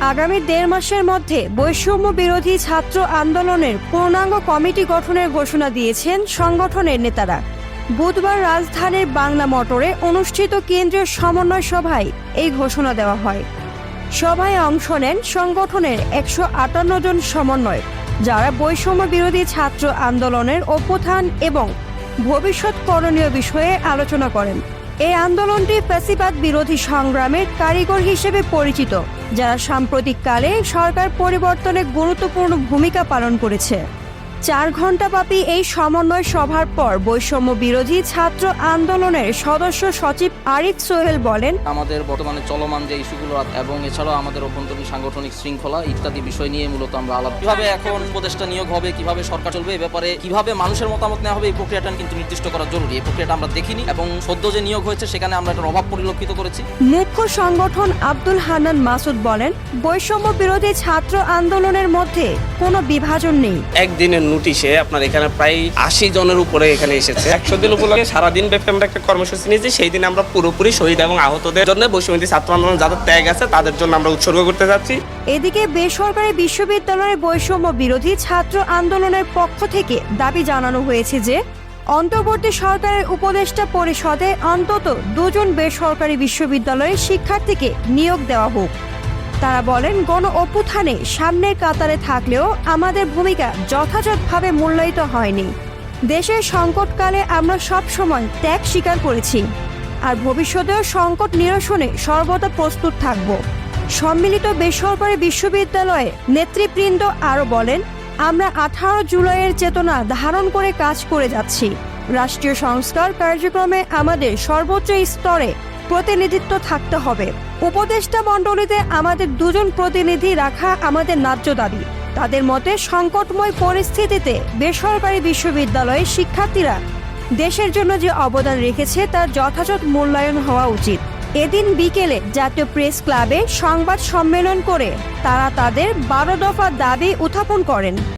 আগামী দেড় মাসের মধ্যে বৈষম্য বিরোধী ছাত্র আন্দোলনের পূর্ণাঙ্গ কমিটি গঠনের ঘোষণা দিয়েছেন সংগঠনের নেতারা। বুধবার রাজধানীর বাংলা মোটরে অনুষ্ঠিত কেন্দ্রীয় সমন্বয় সভায় এই ঘোষণা দেওয়া হয়। সভায় অংশ নেন সংগঠনের একশো আটান্ন জন সমন্বয় যারা বৈষম্য বিরোধী ছাত্র আন্দোলনের অভ্যুত্থান এবং ভবিষ্যৎ করণীয় বিষয়ে আলোচনা করেন। এই আন্দোলনটি ফ্যাসিবাদ বিরোধী সংগ্রামের কারিগর হিসেবে পরিচিত, যারা সাম্প্রতিককালে সরকার পরিবর্তনে গুরুত্বপূর্ণ ভূমিকা পালন করেছে। চার ঘণ্টাব্যাপী এই সমন্বয় সভার পর বৈষম্য বিরোধী ছাত্র আন্দোলনের সদস্য সচিব আরিফ সোহেল বলেন আমাদের বর্তমানে চলমান যে ইস্যুগুলো এবং এছাড়াও আমাদের অভ্যন্তরীণ সাংগঠনিক শৃঙ্খলা ইত্যাদি বিষয় নিয়ে মূলত আমরা আলাপ কীভাবে এখন উপদেষ্টা নিয়োগ হবে কীভাবে সরকার চলবে এ ব্যাপারে কীভাবে মানুষের মতামত নেওয়া হবে এই প্রক্রিয়াটা কিন্তু নির্দিষ্ট করা জরুরি। এই প্রক্রিয়াটা আমরা দেখিনি এবং সদ্য যে নিয়োগ হয়েছে সেখানে আমরা এটার অভাব পরিলক্ষিত করেছি। মুখ্য সংগঠন আব্দুল হান্নান মাসুদ বলেন বৈষম্য বিরোধী ছাত্র আন্দোলনের মধ্যে কোনো বিভাজন নেই। একদিনের নোটিশে আপনার এখানে প্রায় আশি জনের উপরে এখানে এসেছে। একশো দিন উপলক্ষে সারাদিন ব্যাপী আমরা একটা কর্মসূচি নিয়েছি সেই দিন আমরা পুরোপুরি শহীদ এবং আহতদের জন্য বৈষম্যী ছাত্র আন্দোলন যাদের ত্যাগ আছে তাদের জন্য আমরা উৎসর্গ করতে যাচ্ছি। এদিকে বেসরকারি বিশ্ববিদ্যালয়ের বৈষম্য বিরোধী ছাত্র আন্দোলনের পক্ষ থেকে দাবি জানানো হয়েছে যে অন্তর্বর্তী সরকারের উপদেষ্টা পরিষদে অন্তত দুজন বেসরকারি বিশ্ববিদ্যালয়ের শিক্ষার্থীকে নিয়োগ দেওয়া হোক। তারা বলেন, গণ অভ্যুত্থানে সামনের কাতারে থাকলেও আমাদের ভূমিকা যথাযথভাবে মূল্যায়িত হয়নি। দেশের সংকটকালে আমরা সব সময় ত্যাগ স্বীকার করেছি। আর ভবিষ্যতেও সংকট নিরসনে সর্বদা প্রস্তুত থাকব। সম্মিলিত বেসরকারি বিশ্ববিদ্যালয়ে নেতৃবৃন্দ আরও বলেন, আমরা আঠারো জুলাইয়ের চেতনা ধারণ করে কাজ করে যাচ্ছি। রাষ্ট্রীয় সংস্কার কার্যক্রমে আমাদের সর্বোচ্চ স্তরে প্রতিনিধিত্ব থাকতে হবে। উপদেষ্টা মণ্ডলীতে আমাদের দুজন প্রতিনিধি রাখা আমাদের ন্যায্য দাবি। তাদের মতে, সংকটময় পরিস্থিতিতে বেসরকারি বিশ্ববিদ্যালয়ের শিক্ষার্থীরা দেশের জন্য যে অবদান রেখেছে তার যথাযথ মূল্যায়ন হওয়া উচিত। এদিন বিকেলে জাতীয় প্রেস ক্লাবে সংবাদ সম্মেলন করে তারা তাদের বারো দফা দাবি উত্থাপন করেন।